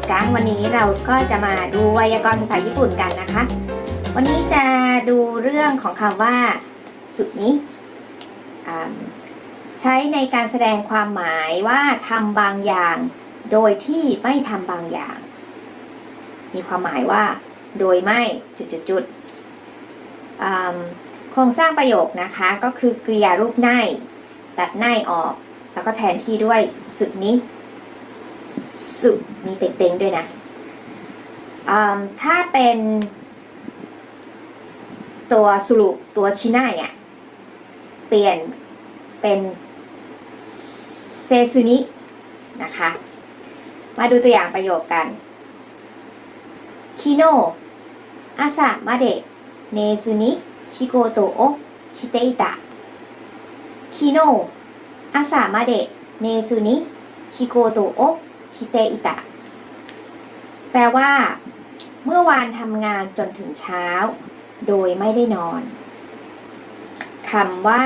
สกะวันนี้เราก็จะมาดูไวยากรณ์ภาษาญี่ปุ่นกันนะคะ วันนี้จะดูเรื่องของคำว่าสุนิอ่าใช้ในการแสดงความหมายว่าทำบางอย่าง โดยที่ไม่ทำบางอย่าง มีความหมายว่า โดยไม่จุดๆโครงสร้างประโยคนะคะก็คือ กริยารูปไนตัดไนออก แล้วก็แทนที่ด้วยสุดนี้ สุมีเต็งๆด้วยนะถ้าเป็นตัวสุลุตัวชิน่าเนี่ยเปลี่ยนเป็นเซซุนินะคะ มาดูตัวอย่างประโยคกันคิโนอาซามาเดะเนซุนิชิโกโตโอชิเตอิตะคิโนอาซามาเดะเนซุนิชิโกโตโอ คิเตอิตะ แปลว่า เมื่อวานทำงานจนถึงเช้า โดยไม่ได้นอนคำว่า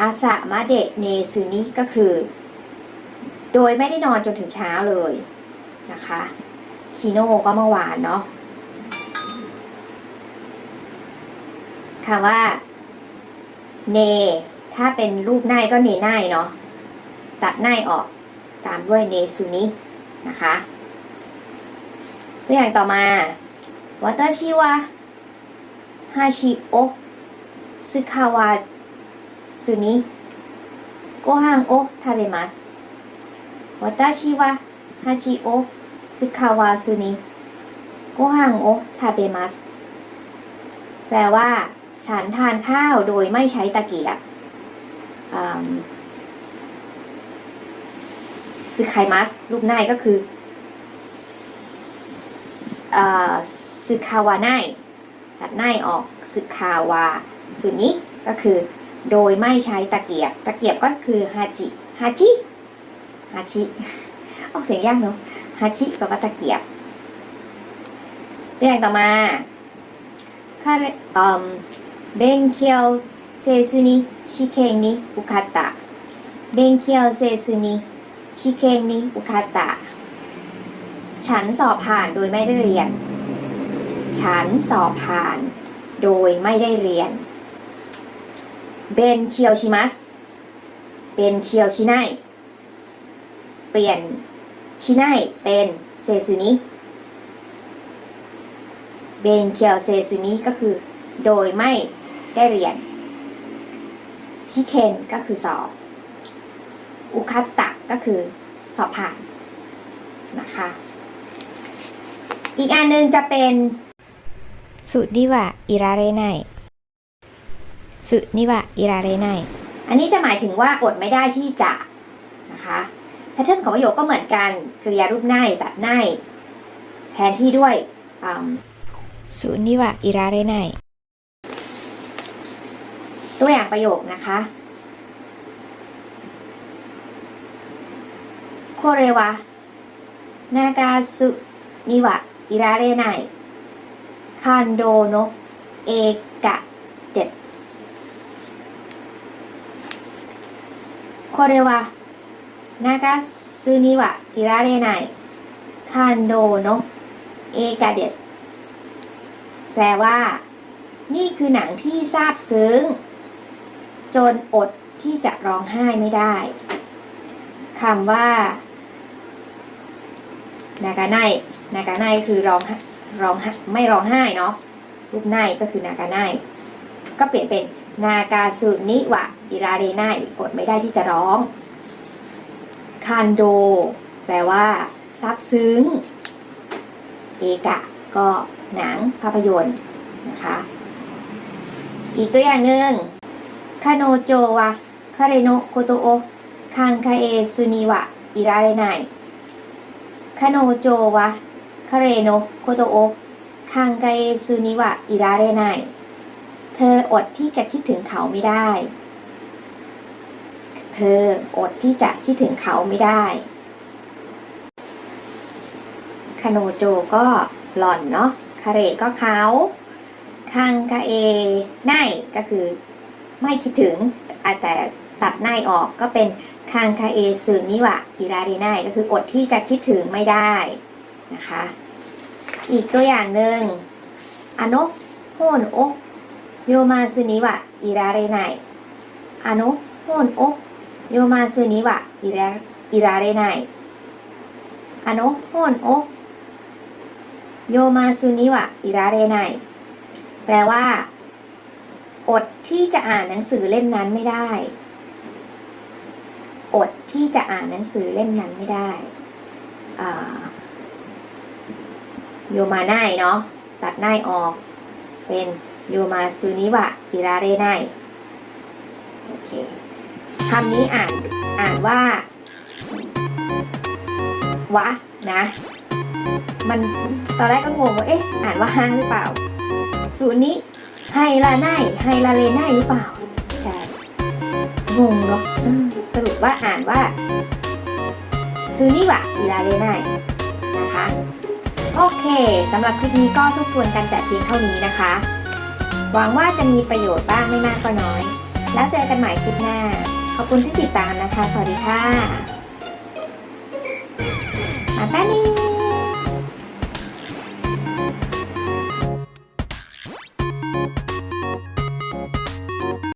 อาสะมะเดเนซุนิก็คือ โดยไม่ได้นอนจนถึงเช้าเลยนะคะคีโนก็เมื่อวานเนาะคำว่าเน ถ้าเป็นรูปหน้าก็เนหน้าเนาะ ตัดไนออกตามด้วยเนซุนินะคะ ตัวอย่างต่อมาวัตชิวะฮาชิโอะซึคาวะซุนิโกฮังโอะทาเบมัสวัตชิวะฮาชิโอะซึคาวะซุนิโกฮังโอะทาเบมัสแปลว่า ฉันทานข้าวโดยไม่ใช้ตะเกียบ ซึคายมัสรูปนาก็คือซึคาวาไนายตัดนาออกซึคาวาส่วนนี้ก็คือโดยไม่ใช้ตะเกียบ ตะเกียบก็คือฮาจิฮาจิฮาจิออกเสียงยากเนาะฮาจิแปลว่าตะเกียบตัวอย่างต่อมาคาเรเอ่อเบนเคียวเซซุนิชิเคนิบุคาตะเบนเคียวเซซุนิ ชิเคนิบุคาตะ ฉันสอบผ่านโดยไม่ได้เรียน ฉันสอบผ่าน โดยไม่ได้เรียน เบนเคียวชิมัส เป็นเคียวชิไนเปลี่ยนชิไนเป็นเซซุนิ เบนเคียวเซซุนิก็คือ โดยไม่ได้เรียน ชิเคนก็คือสอบ อุคัตตะก็คือสอบผ่านนะคะ อีกอันหนึงจะเป็นสุนิวะอิราเรไนสุนิวะอิราเรไนอันนี้จะหมายถึงว่าอดไม่ได้ที่จะนะคะแพทเทิร์นของประโยคก็เหมือนกันกริยารูปไนตัดไนแทนที่ด้วยสุนิวะอิราเรไนตัวอย่างประโยคนะคะโค เรวะ นากาสุนิวะ อิราเรไนคันโดโนเอกะเดสโคเรวะนากาสุนิวะิราเรไนคันโดโนเอกะเดสแปลว่า นี่คือหนังที่ซาบซึ้ง จนอดที่จะร้องไห้ไม่ได้คำว่า นากาไนนากาไนคือร้องร้องไม่ร้องไห้เนาะรูปไนก็คือนากาไนก็เปลี่ยนเป็นนากาสุนิวะอิราเรไนอดไม่ได้ที่จะร้องคันโดแปลว่าซาบซึ้ง เอกะ ก็หนังภาพยนตร์นะคะ อีกตัวอย่างหนึ่งคาโนโจวะคาเรโนโคโตโอคังคาเอซุนิวะอิราเรไน คาโนโจวะคาเรโนโคโตโอคังคาเอซุนิวะอิราเรไนเธออดที่จะคิดถึงเขาไม่ได้ เธออดที่จะคิดถึงเขาไม่ได้คาโนโจก็หล่อนเนาะคาเรก็เขาคังคาเอไนก็คือไม่คิดถึงแต่ตัดไนออกก็เป็น คังคาเอสึนิวะอิราเรไนก็คืออดที่จะคิดถึงไม่ได้นะคะ อีกตัวอย่างหนึ่งอโนะโฮนโอะโยมาซึนิวะอิราเรไนอโนะโฮนโอะโยมาซึนิวะอิราอิราเรไนอโนะโฮนโอะโยมาซึนิวะอิราเรไนแปลว่า อดที่จะอ่านหนังสือเล่มนั้นไม่ได้ อดที่จะอ่านหนังสือเล่มนั้นไม่ได้โยมาไนเนาะตัดไนออก เป็นโยมาซูนิวะอิราเรไนโอเคคำนี้อ่านอ่านว่าวะนะ มันตอนแรกก็งงว่าเอ๊ะอ่านว่าห้างหรือเปล่าซูนิไฮลาไนไฮลาเลไนหรือเปล่า ใช่ งงเนาะ สรุปว่าอ่านว่าซูนิวะอิราเรไนนะคะ โอเคสำหรับคลิปนี้ก็ทบทวนกันแต่เพียงเท่านี้นะคะ หวังว่าจะมีประโยชน์บ้างไม่มากก็น้อย แล้วเจอกันใหม่คลิปหน้า ขอบคุณที่ติดตามนะคะ สวัสดีค่ะ มาแป๊บนึง